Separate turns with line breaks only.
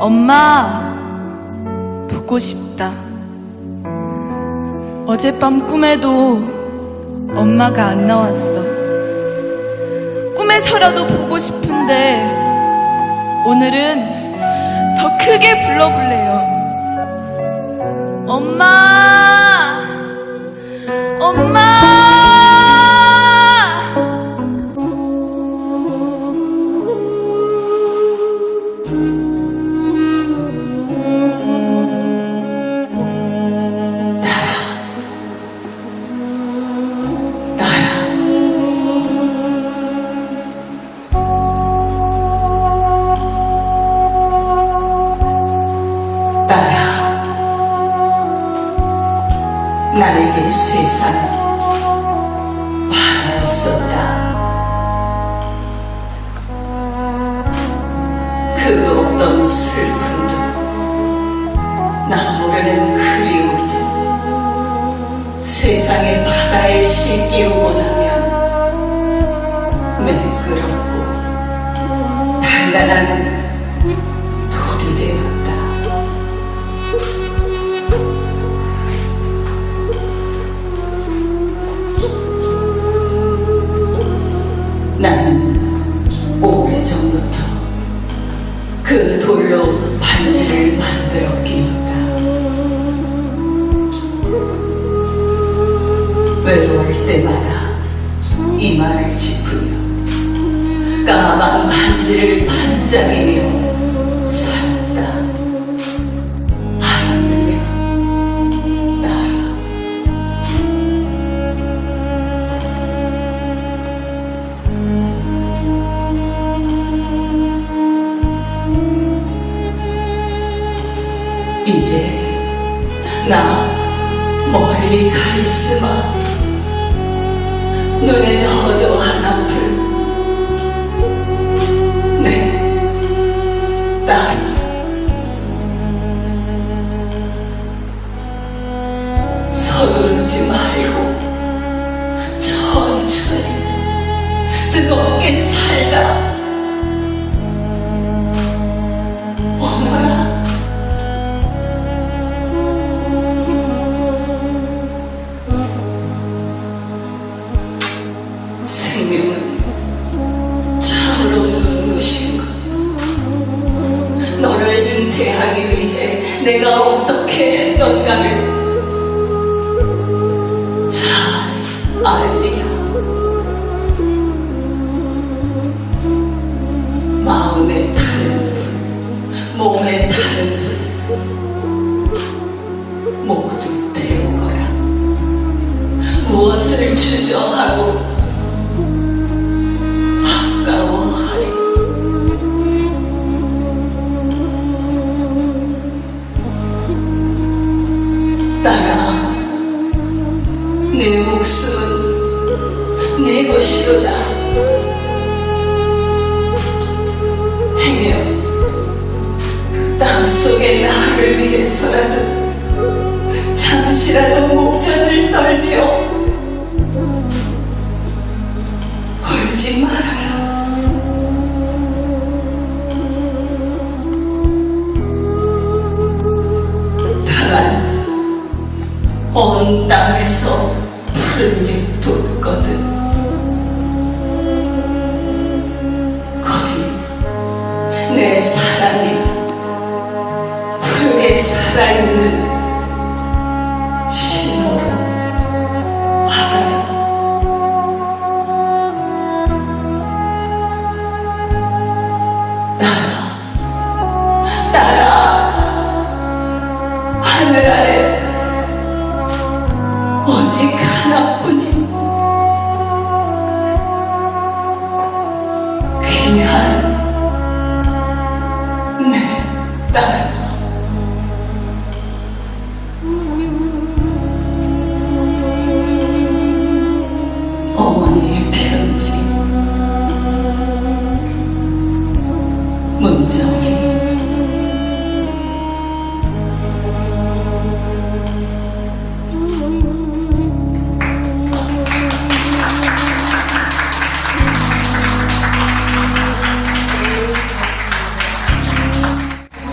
엄마, 보고 싶다. 어젯밤 꿈에도 엄마가 안 나왔어. 꿈에서라도 보고 싶은데, 오늘은 더 크게 불러볼래요. 엄마! 엄마!
세상 바다 있었다. 그 어떤 슬픔도 나 모르는 그리움도 세상의 바다에 씻기우고 나면 매끄럽고 단단한 때마다 이 말을 짚으며 까만 반지를 반짝이며 살았다. 하나님이여 나라 이제 나 멀리 가 있으마 눈엔 허도 하나풀 내 딸. 서두르지 말고 생명은 참으로 눈부신 것. 너를 잉태하기 위해 내가 어떻게 했던가를 잘 알리라. 마음에 타는 불, 몸에 타는 불, 모두 태우거라. 무엇을 주저하고 목숨은 내 것이로다. 행여 땅속의 나를 위해서라도 잠시라도 목젖을 떨며 울지 말아라. 온 땅에서 잎 돋거든. 거기 내 사랑이 푸르게 살아있는 신호로 하라 따라 따라 하늘 아래